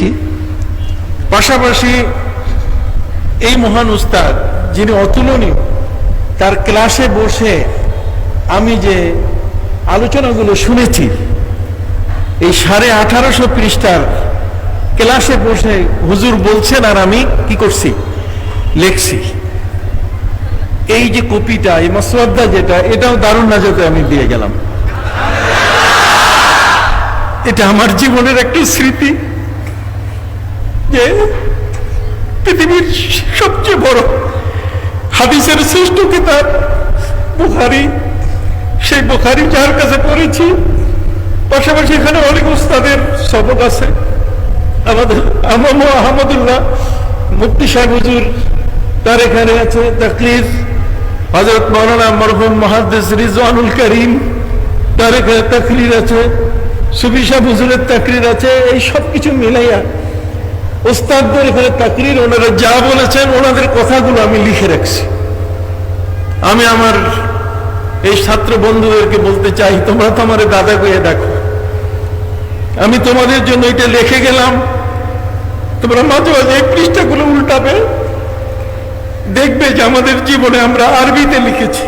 পেয়েছি পাশাপাশি এই মহান উস্তাদ যিনি অতুলনীয়, তার ক্লাসে বসে আমি যে আলোচনাগুলো শুনেছি, এই সাড়ে আঠারোশো পৃষ্ঠার ক্লাসে বসে হুজুর বলছেন, আর আমি কি করছি? লেখছি। এই যে কপিটা, এই মাসওয়াদা যেটা, এটাও দারুণ নাজাতে আমি দিয়ে গেলাম। এটা আমার জীবনের একটা স্মৃতি। যে পৃথিবীর সবচেয়ে বড় হাদিসের শ্রেষ্ঠ কিতাব বুখারি, সেই বুখারি যার কাছে পড়েছি, পাশাপাশি এখানে অনেক উস্তাদের সবক আছে। আমাদের আমামু আহমদুল্লাহ, মুফতি সাহেব হুজুর, তার এখানে আছে তাকলিফ হজরত মৌলানা মরহুম মহাদ্দেস রিজওয়ানুল করিম, তার এখানে তাকরির আছে সাহেব হুজুরের তাকরির আছে, এই সব কিছু মিলাইয়া ওস্তাদদের এখানে তাকরির ওনারা যা বলেছেন, ওনাদের কথাগুলো আমি লিখে রাখছি। আমি আমার এই ছাত্র বন্ধুদেরকে বলতে চাই, তোমরা তো আমার দাদা গিয়ে দেখো। আমি তোমাদের জন্য এটা লিখে গেলাম। তোমরা মাঝে মাঝে এই পৃষ্ঠাগুলো উল্টাবে। দেখবে যে আমাদের জীবনে আমরা আরবিতে লিখেছি।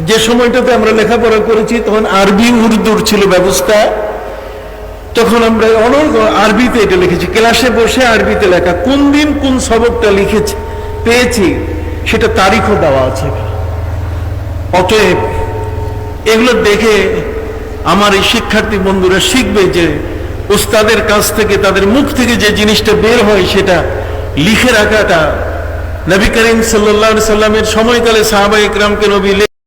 যে সময়টাতে আমরা লেখাপড়া করেছি, তখন আরবি উর্দুর ছিল ব্যবস্থা। তখন আমরা অনর্গ আরবিতে এটা লিখেছি, ক্লাসে বসে আরবিতে লেখা, কোন দিন কোন সবকটা লিখেছি, পেয়েছি, সেটা তারিখও দেওয়া আছে অতএব এগুলো দেখে আমার এই শিক্ষার্থী বন্ধুরা শিখবে যে ওস্তাদের কাছ থেকে, তাদের মুখ থেকে যে জিনিসটা বের হয়, সেটা লিখে রাখাটা নবী করিম আলাইহি সাল্লামের সময়কালে সাহাবা ইকরামকে নবী